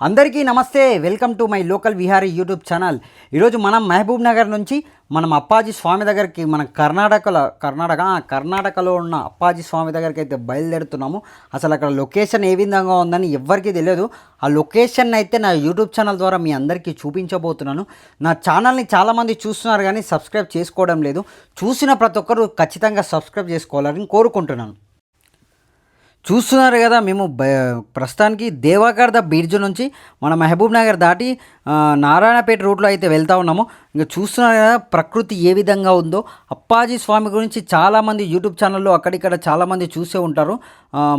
అందరికీ నమస్తే welcome to my local Vihari YouTube channel. ఈరోజు మనం మహబూబ్ నగర్ నుంచి మనం అప్పాజీ స్వామి దగ్గరికి మన కర్ణాటకలో కర్ణాటక కర్ణాటకలో ఉన్న అప్పాజీ స్వామి దగ్గరికి అయితే బయలుదేరుతున్నాము. అసలు అక్కడ లొకేషన్ ఏ విధంగా ఉందని ఎవ్వరికీ తెలియదు. ఆ లొకేషన్ అయితే నా యూట్యూబ్ ఛానల్ ద్వారా మీ అందరికీ చూపించబోతున్నాను. నా ఛానల్ని చాలామంది చూస్తున్నారు కానీ సబ్స్క్రైబ్ చేసుకోవడం లేదు. చూసిన ప్రతి ఒక్కరు ఖచ్చితంగా సబ్స్క్రైబ్ చేసుకోవాలని కోరుకుంటున్నాను. చూస్తున్నారు కదా మేము బ ప్రస్తుతానికి ద బ్రిడ్జ్ నుంచి మన మహబూబ్ నగర్ దాటి నారాయణపేట రూట్లో అయితే వెళ్తా ఉన్నాము. ఇంకా చూస్తున్నారు కదా ప్రకృతి ఏ విధంగా ఉందో. అప్పాజీ స్వామి గురించి చాలామంది యూట్యూబ్ ఛానల్లో అక్కడిక్కడ చాలామంది చూసే ఉంటారు.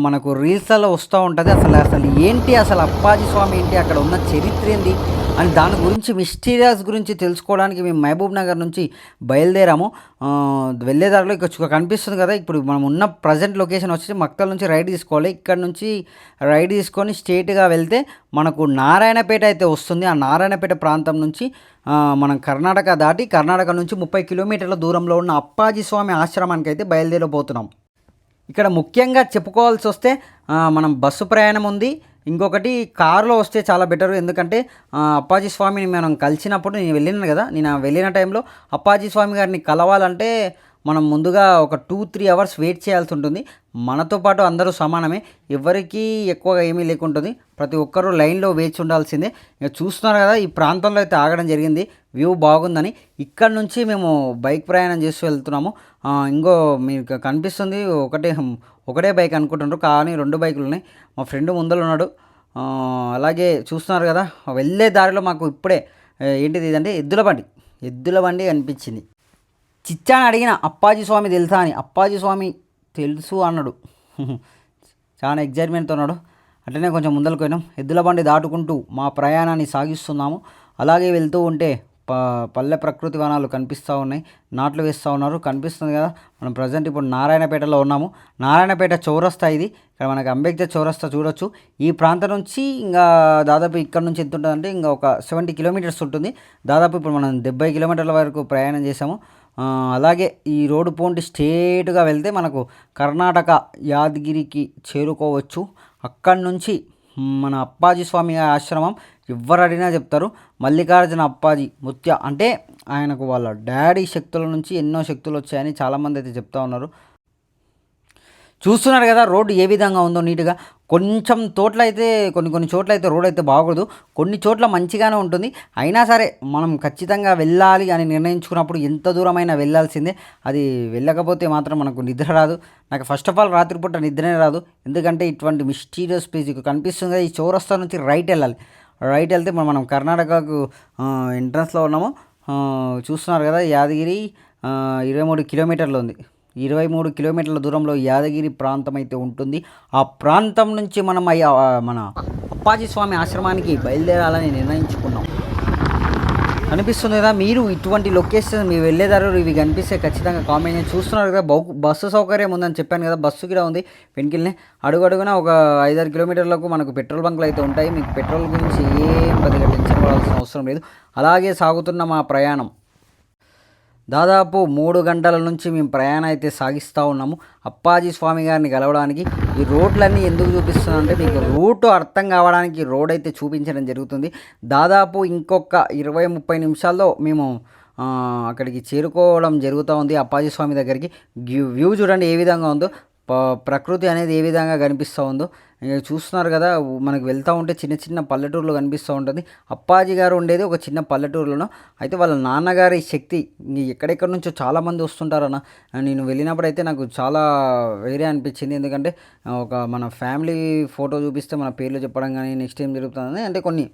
మనకు రీల్స్లలో వస్తూ ఉంటుంది. అసలు అసలు ఏంటి అసలు అప్పాజీ స్వామి ఏంటి అక్కడ ఉన్న చరిత్ర ఏంటి అని దాని గురించి మిస్టీరియస్ గురించి తెలుసుకోవడానికి మేము మహబూబ్ నగర్ నుంచి బయలుదేరాము. వెళ్ళే దారిలో ఇక్కడ కనిపిస్తుంది కదా ఇప్పుడు మనం ఉన్న ప్రజెంట్ లొకేషన్ వచ్చి మక్తల్ నుంచి రైడ్ తీసుకోవాలి. ఇక్కడ నుంచి రైడ్ తీసుకొని స్ట్రేట్గా వెళ్తే మనకు నారాయణపేట అయితే వస్తుంది. ఆ నారాయణపేట ప్రాంతం నుంచి మనం కర్ణాటక దాటి కర్ణాటక నుంచి ముప్పై కిలోమీటర్ల దూరంలో ఉన్న అప్పాజీ స్వామి ఆశ్రమానికి అయితే బయలుదేరబోతున్నాం. ఇక్కడ ముఖ్యంగా చెప్పుకోవాల్సి వస్తే మనం బస్సు ప్రయాణం ఉంది. ఇంకొకటి కారులో వస్తే చాలా బెటర్. ఎందుకంటే అప్పాజీ స్వామిని మనం కలిసినప్పుడు నేను వెళ్ళినాను కదా. నేను వెళ్ళిన టైంలో అప్పాజీ స్వామి గారిని కలవాలంటే మనం ముందుగా ఒక టూ త్రీ అవర్స్ వెయిట్ చేయాల్సి ఉంటుంది. మనతో పాటు అందరూ సమానమే. ఎవరికీ ఎక్కువగా ఏమీ లేకుంటుంది. ప్రతి ఒక్కరూ లైన్లో వేచి ఉండాల్సిందే. ఇక చూస్తున్నారు కదా ఈ ప్రాంతంలో అయితే ఆగడం జరిగింది. వ్యూ బాగుందని. ఇక్కడ నుంచి మేము బైక్ ప్రయాణం చేస్తూ వెళ్తున్నాము. ఇంకో మీకు కనిపిస్తుంది. ఒకటే ఒకటే బైక్ అనుకుంటున్నారు. కానీ రెండు బైకులు ఉన్నాయి. మా ఫ్రెండ్ ముందర ఉన్నాడు. అలాగే చూస్తున్నారు కదా వెళ్ళే దారిలో మాకు ఇప్పుడే ఏంటిది ఇదంటే ఎద్దుల బండి. ఎద్దుల బండి అనిపించింది. చిచ్చాని అడిగిన అప్పాజీ స్వామి తెలుసా అని. అప్పాజీ స్వామి తెలుసు అన్నాడు. చాలా ఎగ్జైట్మెంట్తో ఉన్నాడు. అట్లనే కొంచెం ముందరకు పోయినాం. ఎద్దుల బండి దాటుకుంటూ మా ప్రయాణాన్ని సాగిస్తున్నాము. అలాగే వెళ్తూ ఉంటే ప పల్లె ప్రకృతి వనాలు కనిపిస్తూ ఉన్నాయి. నాట్లు వేస్తూ ఉన్నారు. కనిపిస్తుంది కదా మనం ప్రజెంట్ ఇప్పుడు నారాయణపేటలో ఉన్నాము. నారాయణపేట చౌరస్తా ఇది. ఇక్కడ మనకి అంబేద్కర్ చౌరస్తా చూడొచ్చు. ఈ ప్రాంతం నుంచి ఇంకా దాదాపు ఇక్కడ నుంచి ఎంత ఉంటుందంటే ఇంకా ఒక సెవెంటీ కిలోమీటర్స్ ఉంటుంది. దాదాపు ఇప్పుడు మనం డెబ్బై కిలోమీటర్ల వరకు ప్రయాణం చేసాము అలాగే ఈ రోడ్డు పోంటి స్ట్రేట్గా వెళ్తే మనకు కర్ణాటక యాదగిరికి చేరుకోవచ్చు. అక్కడి నుంచి మన అప్పాజీ స్వామి ఆశ్రమం ఎవరు అడిగినా చెప్తారు. మల్లికార్జున అప్పాజీ ముత్య అంటే ఆయనకు వాళ్ళ డాడీ శక్తుల నుంచి ఎన్నో శక్తులు వచ్చాయని చాలామంది అయితే చెప్తా ఉన్నారు. చూస్తున్నారు కదా రోడ్డు ఏ విధంగా ఉందో నీట్గా. కొంచెం చోట్ల అయితే కొన్ని కొన్ని చోట్ల అయితే రోడ్ అయితే బాగోదు. కొన్ని చోట్ల మంచిగానే ఉంటుంది. అయినా సరే మనం ఖచ్చితంగా వెళ్ళాలి అని నిర్ణయించుకున్నప్పుడు ఎంత దూరమైనా వెళ్ళాల్సిందే. అది వెళ్ళకపోతే మాత్రం మనకు నిద్ర రాదు. నాకు ఫస్ట్ ఆఫ్ ఆల్ రాత్రిపూట నిద్రనే రాదు. ఎందుకంటే ఇటువంటి మిస్టీరియస్ ప్లేస్ కనిపిస్తుంది. ఈ చౌరస్తా నుంచి రైట్ వెళ్ళాలి. రైట్ వెళ్తే మనం కర్ణాటకకు ఎంట్రన్స్లో ఉన్నాము. చూస్తున్నారు కదా యాదగిరి ఇరవై మూడు కిలోమీటర్లు ఉంది. ఇరవై మూడు కిలోమీటర్ల దూరంలో యాదగిరి ప్రాంతం అయితే ఉంటుంది. ఆ ప్రాంతం నుంచి మనం మన అప్పాజీ స్వామి ఆశ్రమానికి బయలుదేరాలని నిర్ణయించుకున్నాం. కనిపిస్తుంది కదా మీరు ఇటువంటి లొకేషన్ మీరు వెళ్ళేదారు ఇవి కనిపిస్తే ఖచ్చితంగా కామెంట్ చూస్తున్నారు కదా బౌ బస్సు సౌకర్యం ఉందని చెప్పాను కదా బస్సు కూడా ఉంది. పెన్కిల్నే అడుగు అడుగున ఒక ఐదారు కిలోమీటర్లకు మనకు పెట్రోల్ బంకులు అయితే ఉంటాయి. మీకు పెట్రోల్ గురించి ఏం పెద్దగా టెన్షన్ పడాల్సిన అవసరం లేదు. అలాగే సాగుతున్న మా ప్రయాణం. దాదాపు మూడు గంటల నుంచి మేము ప్రయాణం అయితే సాగిస్తూ ఉన్నాము. అప్పాజీ స్వామి గారిని కలవడానికి ఈ రోడ్లన్నీ ఎందుకు చూపిస్తున్నానంటే మీకు రూట్ అర్థం కావడానికి రోడ్ అయితే చూపించడం జరుగుతుంది. దాదాపు ఇంకొక ఇరవై ముప్పై నిమిషాల్లో మేము అక్కడికి చేరుకోవడం జరుగుతూ ఉంది అప్పాజీ స్వామి దగ్గరికి. వ్యూ వ్యూ చూడండి ఏ విధంగా ఉందో. ప ప్రకృతి అనేది ఏ విధంగా కనిపిస్తూ ఉందో. ఇక చూస్తున్నారు కదా మనకు వెళ్తూ ఉంటే చిన్న చిన్న పల్లెటూరులో కనిపిస్తూ ఉంటుంది. అప్పాజీ గారు ఉండేది ఒక చిన్న పల్లెటూరులోనో అయితే వాళ్ళ నాన్నగారి శక్తి ఎక్కడెక్కడి నుంచో చాలామంది వస్తుంటారన్న. నేను వెళ్ళినప్పుడు అయితే నాకు చాలా వేరే అనిపించింది. ఎందుకంటే ఒక మన ఫ్యామిలీ ఫోటో చూపిస్తే మన పేర్లు చెప్పడం కానీ నెక్స్ట్ ఏం జరుగుతుంది అంటే కొన్ని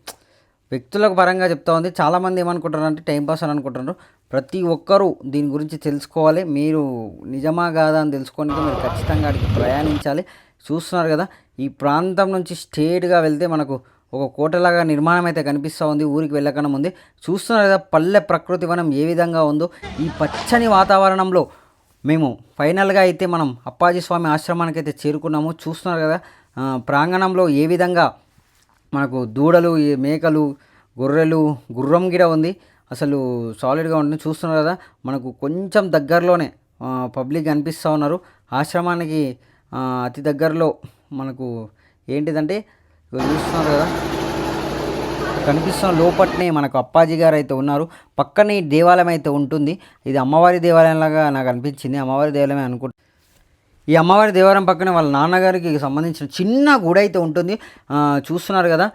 వ్యక్తులకు పరంగా చెప్తా ఉంది. చాలామంది ఏమనుకుంటున్నారు అంటే టైంపాస్ అని అనుకుంటున్నారు. ప్రతి ఒక్కరూ దీని గురించి తెలుసుకోవాలి. మీరు నిజమా కాదా అని తెలుసుకోవడానికి మీరు ఖచ్చితంగా అక్కడికి ప్రయాణించాలి. చూస్తున్నారు కదా ఈ ప్రాంతం నుంచి స్టేట్గా వెళ్తే మనకు ఒక కోటలాగా నిర్మాణం అయితే కనిపిస్తూ ఉంది. ఊరికి వెళ్ళకన్నా ముందే చూస్తున్నారు కదా పల్లె ప్రకృతి వనం ఏ విధంగా ఉందో. ఈ పచ్చని వాతావరణంలో మేము ఫైనల్గా అయితే మనం అప్పాజీ స్వామి ఆశ్రమానికి అయితే చేరుకున్నాము. చూస్తున్నారు కదా ప్రాంగణంలో ఏ విధంగా మనకు దూడలు ఈ మేకలు గొర్రెలు గుర్రం గిడ ఉంది. అసలు సాలిడ్గా ఉంటుంది. చూస్తున్నారు కదా మనకు కొంచెం దగ్గరలోనే పబ్లిక్ అనిపిస్తూ ఉన్నారు. ఆశ్రమానికి అతి దగ్గరలో మనకు ఏంటిదంటే చూస్తున్నారు కదా కనిపిస్తున్న లోపట్నే మనకు అప్పాజీ గారు అయితే ఉన్నారు. పక్కనే దేవాలయం అయితే ఉంటుంది. ఇది అమ్మవారి దేవాలయంలాగా నాకు అనిపించింది. అమ్మవారి దేవాలయమే అనుకుంటా ఈ అమ్మవారి దేవాలయం పక్కన వాళ్ళ నాన్నగారికి సంబంధించిన చిన్న గుడి అయితే ఉంటుంది. చూస్తున్నారు కదా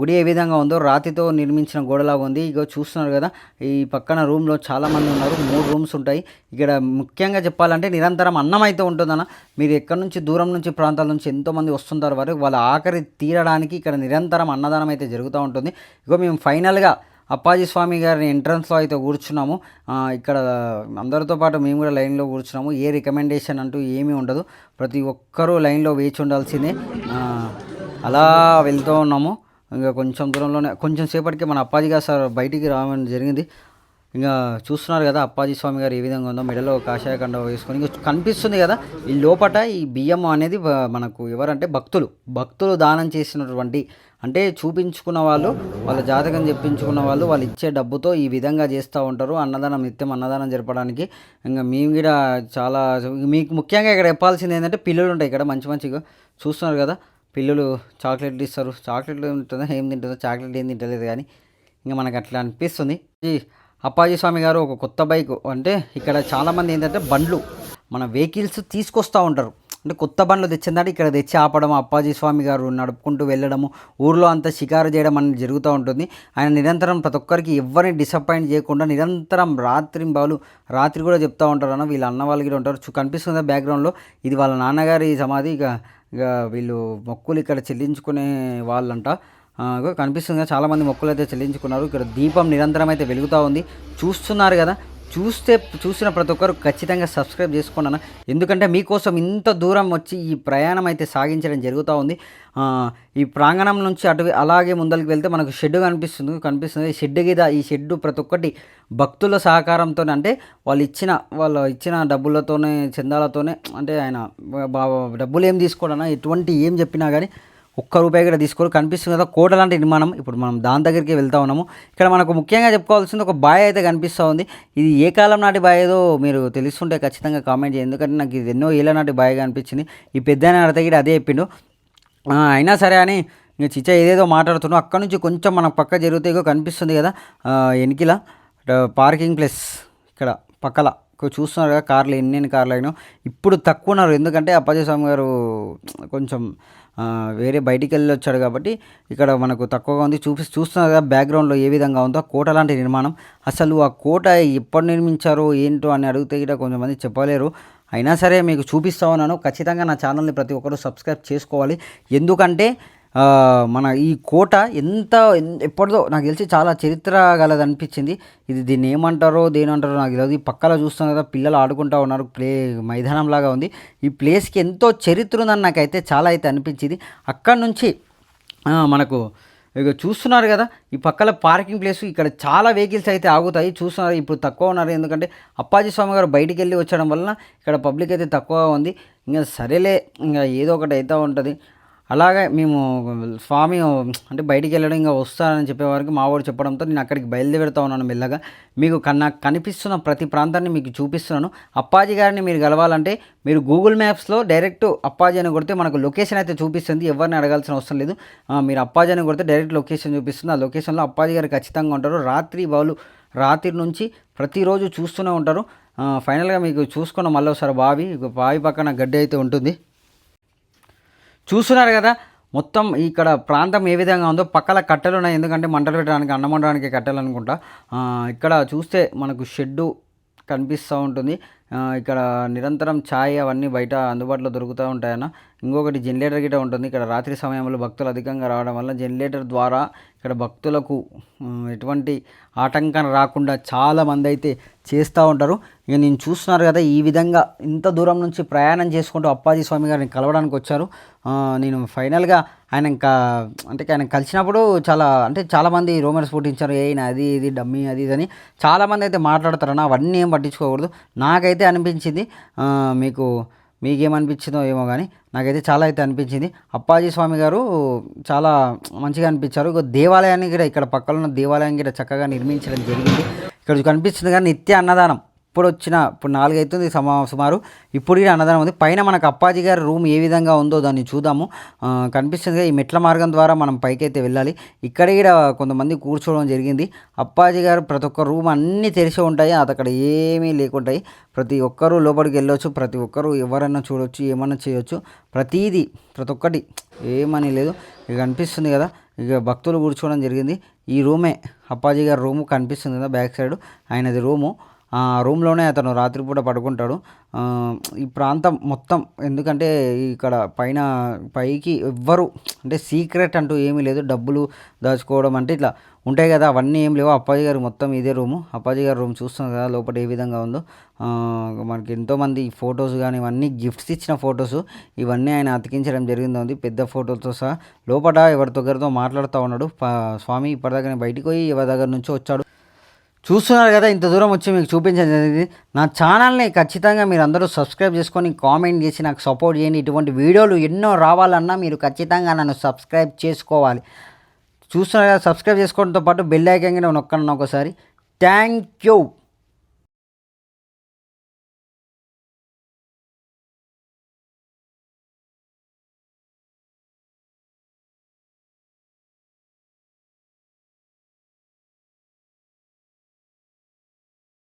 గుడి ఏ విధంగా ఉందో రాతితో నిర్మించిన గోడలాగా ఉంది. ఇక చూస్తున్నారు కదా ఈ పక్కన రూమ్లో చాలామంది ఉన్నారు. మూడు రూమ్స్ ఉంటాయి. ఇక్కడ ముఖ్యంగా చెప్పాలంటే నిరంతరం అన్నం అయితే ఉంటుందన్న. మీరు ఎక్కడి నుంచి దూరం నుంచి ప్రాంతాల నుంచి ఎంతోమంది వస్తుంటారు వారు. వాళ్ళ ఆఖరి తీరడానికి ఇక్కడ నిరంతరం అన్నదానం అయితే జరుగుతూ ఉంటుంది. ఇగో మేము ఫైనల్గా అప్పాజీ స్వామి గారిని ఎంట్రన్స్లో అయితే కూర్చున్నాము. ఇక్కడ అందరితో పాటు మేము కూడా లైన్లో కూర్చున్నాము. ఏ రికమెండేషన్ అంటూ ఏమీ ఉండదు. ప్రతి ఒక్కరూ లైన్లో వేచి ఉండాల్సిందే. అలా వెళ్తూ ఉన్నాము. ఇంకా కొంచెం దూరంలోనే కొంచెం సేపటికి మన అప్పాజీ గారు సార్ బయటికి రావడం జరిగింది. ఇంకా చూస్తున్నారు కదా అప్పాజీ స్వామి గారు ఏ విధంగా ఉందో. మెడలో కాషాయ కండ వేసుకొని ఇంకా కనిపిస్తుంది కదా ఈ లోపట ఈ బియ్యం అనేది మనకు ఎవరంటే భక్తులు. భక్తులు దానం చేసినటువంటి అంటే చూపించుకున్న వాళ్ళు వాళ్ళ జాతకం చెప్పించుకున్న వాళ్ళు వాళ్ళు ఇచ్చే డబ్బుతో ఈ విధంగా చేస్తూ ఉంటారు. అన్నదానం నిత్యం అన్నదానం జరపడానికి. ఇంకా మేము కూడా చాలా మీకు ముఖ్యంగా ఇక్కడ చెప్పాల్సింది ఏంటంటే పిల్లలు ఉంటాయి ఇక్కడ మంచి మంచిగా. చూస్తున్నారు కదా పిల్లలు చాక్లెట్లు ఇస్తారు. చాక్లెట్లు ఉంటుందా ఏం తింటుందో చాక్లెట్ ఏం తింటలేదు కానీ ఇంకా మనకు అట్లా అనిపిస్తుంది. ఈ అప్పాజీ స్వామి గారు ఒక కొత్త బైక్. అంటే ఇక్కడ చాలామంది ఏంటంటే బండ్లు మన వెహికల్స్ తీసుకొస్తూ ఉంటారు. అంటే కొత్త బండ్లు తెచ్చిందంటే ఇక్కడ తెచ్చి ఆపడం అప్పాజీ స్వామి గారు నడుపుకుంటూ వెళ్ళడము ఊర్లో అంతా షికారు చేయడం అనేది జరుగుతూ ఉంటుంది. ఆయన నిరంతరం ప్రతి ఒక్కరికి ఎవరిని డిసప్పాయింట్ చేయకుండా నిరంతరం రాత్రి బాలు రాత్రి కూడా చెప్తూ ఉంటారు అన్న వీళ్ళ అన్న వాళ్ళు కూడా ఉంటారు. కనిపిస్తుంది బ్యాక్గ్రౌండ్లో. ఇది వాళ్ళ నాన్నగారి సమాధి ఇక ఇక వీళ్ళు మొక్కులు ఇక్కడ చెల్లించుకునే వాళ్ళంట. కనిపిస్తుంది చాలామంది మొక్కులు అయితే చెల్లించుకున్నారు. ఇక్కడ దీపం నిరంతరం అయితే వెలుగుతూ ఉంది. చూస్తున్నారు కదా చూస్తే చూసిన ప్రతి ఒక్కరు ఖచ్చితంగా సబ్స్క్రైబ్ చేసుకున్నాను ఎందుకంటే మీకోసం ఇంత దూరం వచ్చి ఈ ప్రయాణం అయితే సాగించడం జరుగుతూ ఉంది. ఈ ప్రాంగణం నుంచి అటు అలాగే ముందరికి వెళ్తే మనకు షెడ్ కనిపిస్తుంది కనిపిస్తుంది. ఈ షెడ్ మీద ఈ షెడ్ ప్రతి ఒక్కటి భక్తుల సహకారంతో అంటే వాళ్ళు ఇచ్చిన వాళ్ళు ఇచ్చిన డబ్బులతోనే చందాలతోనే అంటే ఆయన బా- డబ్బులు ఏం తీసుకోడన్నా ఎటువంటి ఏం చెప్పినా కానీ ఒక్క రూపాయి కూడా తీసుకోరు. కనిపిస్తుంది కదా కోట లాంటి నిర్మాణం. ఇప్పుడు మనం దాని దగ్గరికి వెళ్తా ఉన్నాము. ఇక్కడ మనకు ముఖ్యంగా చెప్పుకోవాల్సింది ఒక బాయ్ అయితే కనిపిస్తూ ఉంది. ఇది ఏ కాలం నాటి బాయ్ ఏదో మీరు తెలుసుకుంటే ఖచ్చితంగా కామెంట్ చేయండి. ఎందుకంటే నాకు ఇది ఎన్నో ఏళ్ళ నాటి బాయ్గా అనిపించింది. ఈ పెద్ద అడతగిడి అదే చెప్పిండు. అయినా సరే అని ఇంకా చిచ్చ ఏదేదో మాట్లాడుతున్నావు అక్కడ నుంచి కొంచెం మనకు పక్క జరిగితే కనిపిస్తుంది కదా ఆ, ఎనికిల పార్కింగ్ ప్లేస్ ఇక్కడ పక్కల. చూస్తున్నారు కదా కార్లు ఎన్ని కార్లు అయినా ఇప్పుడు తక్కువ ఉన్నారు. ఎందుకంటే అప్పాజీ స్వామి గారు కొంచెం వేరే బయటికి వెళ్ళి వచ్చాడు కాబట్టి ఇక్కడ మనకు తక్కువగా ఉంది. చూపి చూస్తున్నారు కదా బ్యాక్గ్రౌండ్లో ఏ విధంగా ఉందో. కోట లాంటి నిర్మాణం. అసలు ఆ కోట ఎప్పుడు నిర్మించారో? ఏంటో అని అడిగితే ఇక్కడ కొంతమంది చెప్పలేరు. అయినా సరే మీకు చూపిస్తా ఉన్నాను ఖచ్చితంగా నా ఛానల్ని ప్రతి ఒక్కరూ సబ్స్క్రైబ్ చేసుకోవాలి. ఎందుకంటే మన ఈ కోట ఎంత ఎప్పటిదో నాకు తెలిసి చాలా చరిత్ర గలది అనిపించింది ఇది దీన్ని ఏమంటారో దేని అంటారో నాకు తెలియదు ఈ పక్కల చూస్తాం కదా పిల్లలు ఆడుకుంటా ఉన్నారు ప్లే మైదానం లాగా ఉంది. ఈ ప్లేస్కి ఎంతో చరిత్ర ఉందని నాకైతే చాలా అయితే అనిపించింది. అక్కడి నుంచి మనకు ఇక చూస్తున్నారు కదా ఈ పక్కల పార్కింగ్ ప్లేస్ ఇక్కడ చాలా వెహికల్స్ అయితే ఆగుతాయి. చూస్తున్నారు ఇప్పుడు తక్కువ ఉన్నారు. ఎందుకంటే అప్పాజీ స్వామి గారు బయటికి వెళ్ళి వచ్చడం వలన ఇక్కడ పబ్లిక్ అయితే తక్కువ ఉంది. ఇంకా సరేలే ఇంకా ఏదో ఒకటి అయితే ఉంటుంది. అలాగే మేము స్వామి అంటే బయటికి వెళ్ళడం ఇంకా వస్తానని చెప్పేవారికి మా వాడు చెప్పడంతో నేను అక్కడికి బయలుదేరుతా ఉన్నాను మెల్లగా. మీకు కన్నా కనిపిస్తున్న ప్రతి ప్రాంతాన్ని మీకు చూపిస్తున్నాను. అప్పాజీ గారిని మీరు కలవాలంటే మీరు గూగుల్ మ్యాప్స్లో డైరెక్ట్ అప్పాజీ అని కొడితే మనకు లొకేషన్ అయితే చూపిస్తుంది. ఎవరిని అడగాల్సిన అవసరం లేదు. మీరు అప్పాజీ అని కొడితే డైరెక్ట్ లొకేషన్ చూపిస్తుంది. ఆ లొకేషన్లో అప్పాజీ గారు ఖచ్చితంగా ఉంటారు. రాత్రి వాళ్ళు రాత్రి నుంచి ప్రతిరోజు చూస్తూనే ఉంటారు. ఫైనల్గా మీకు చూసుకున్న మళ్ళీ ఒకసారి బావి బావి పక్కన గడ్డి అయితే ఉంటుంది. చూస్తున్నారు కదా మొత్తం ఇక్కడ ప్రాంతం ఏ విధంగా ఉందో పక్కల కట్టెలు ఉన్నాయి ఎందుకంటే మంటలు పెట్టడానికి అన్నం వండడానికి కట్టెలు అనుకుంటా. ఇక్కడ చూస్తే మనకు షెడ్డు కనిపిస్తూ ఉంటుంది. ఇక్కడ నిరంతరం ఛాయ్ అవన్నీ బయట అందుబాటులో దొరుకుతూ ఉంటాయన్న. ఇంకొకటి జనరేటర్ గిట్ట ఉంటుంది. ఇక్కడ రాత్రి సమయంలో భక్తులు అధికంగా రావడం వల్ల జనరేటర్ ద్వారా ఇక్కడ భక్తులకు ఎటువంటి ఆటంకం రాకుండా చాలా మంది అయితే చేస్తూ ఉంటారు. ఇక నేను చూస్తున్నారు కదా ఈ విధంగా ఇంత దూరం నుంచి ప్రయాణం చేసుకుంటూ అప్పాజీ స్వామి గారిని కలవడానికి వచ్చారు. నేను ఫైనల్గా ఆయన ఇంకా అంటే ఆయన కలిసినప్పుడు చాలా అంటే చాలామంది రోమన్స్ పుట్టించారు ఏ అది ఇది డమ్మీ అది ఇది అని చాలామంది అయితే మాట్లాడతారన్న అవన్నీ ఏం పట్టించుకోకూడదు. నాకైతే అనిపించింది మీకు మీకేమనిపించిందో ఏమో కానీ నాకైతే చాలా అయితే అనిపించింది. అప్పాజీ స్వామి గారు చాలా మంచిగా అనిపించారు. ఇక దేవాలయాన్ని కూడా ఇక్కడ పక్కన ఉన్న దేవాలయం కూడా చక్కగా నిర్మించడం జరిగింది. ఇక్కడ కనిపిస్తుంది కానీ నిత్య అన్నదానం. ఇప్పుడు వచ్చిన ఇప్పుడు నాలుగు అవుతుంది సమా సుమారు. ఇప్పుడు అన్నదానం ఉంది. పైన మనకు అప్పాజీ గారి రూమ్ ఏ విధంగా ఉందో దాన్ని చూద్దాము. కనిపిస్తుంది ఈ మెట్ల మార్గం ద్వారా మనం పైకైతే వెళ్ళాలి. ఇక్కడ కూడా కొంతమంది కూర్చోవడం జరిగింది. అప్పాజీ గారు ప్రతి ఒక్క రూమ్ అన్నీ తెరిచి ఉంటాయి. అది అక్కడ ఏమీ లేకుంటాయి. ప్రతి ఒక్కరూ లోపలికి వెళ్ళొచ్చు. ప్రతి ఒక్కరూ ఎవరన్నా చూడొచ్చు ఏమన్నా చేయొచ్చు. ప్రతీది ప్రతి ఒక్కటి ఏమని లేదు. ఇక కనిపిస్తుంది కదా ఇక భక్తులు కూర్చోవడం జరిగింది. ఈ రూమే అప్పాజీ గారి రూము కనిపిస్తుంది కదా బ్యాక్ సైడ్. ఆయనది రూము. ఆ రూమ్లోనే అతను రాత్రిపూట పడుకుంటాడు. ఈ ప్రాంతం మొత్తం ఎందుకంటే ఇక్కడ పైన పైకి ఎవ్వరు అంటే సీక్రెట్ అంటూ ఏమీ లేదు. డబ్బులు దాచుకోవడం అంటే ఇట్లా ఉంటాయి కదా అవన్నీ ఏం లేవు. అప్పాజీ గారు మొత్తం ఇదే రూము. అప్పాజీ గారి రూమ్ చూస్తున్నారు కదా లోపల ఏ విధంగా ఉందో. మనకి ఎంతోమంది ఫొటోస్ కానీ ఇవన్నీ గిఫ్ట్స్ ఇచ్చిన ఫొటోస్ ఇవన్నీ ఆయన అతికించడం జరిగింది ఉంది పెద్ద ఫోటోలతో సహా లోపల ఎవరి దగ్గరతో మాట్లాడుతూ ఉన్నాడు. పా- స్వామి ఇప్పటిదాకా బయటికి పోయి ఎవరి దగ్గర నుంచో వచ్చాడు. చూస్తున్నారు కదా ఇంత దూరం వచ్చి మీకు చూపించడం జరిగింది నా ఛానల్ని ఖచ్చితంగా మీరు అందరూ సబ్స్క్రైబ్ చేసుకొని కామెంట్ చేసి నాకు సపోర్ట్ చేయండి. ఇటువంటి వీడియోలు ఎన్నో రావాలన్నా మీరు ఖచ్చితంగా నన్ను సబ్స్క్రైబ్ చేసుకోవాలి. చూస్తున్నారు కదా సబ్స్క్రైబ్ చేసుకోవడంతో పాటు బెల్ ఐకాన్ కూడా నొక్కండి ఒకసారి. Thank you.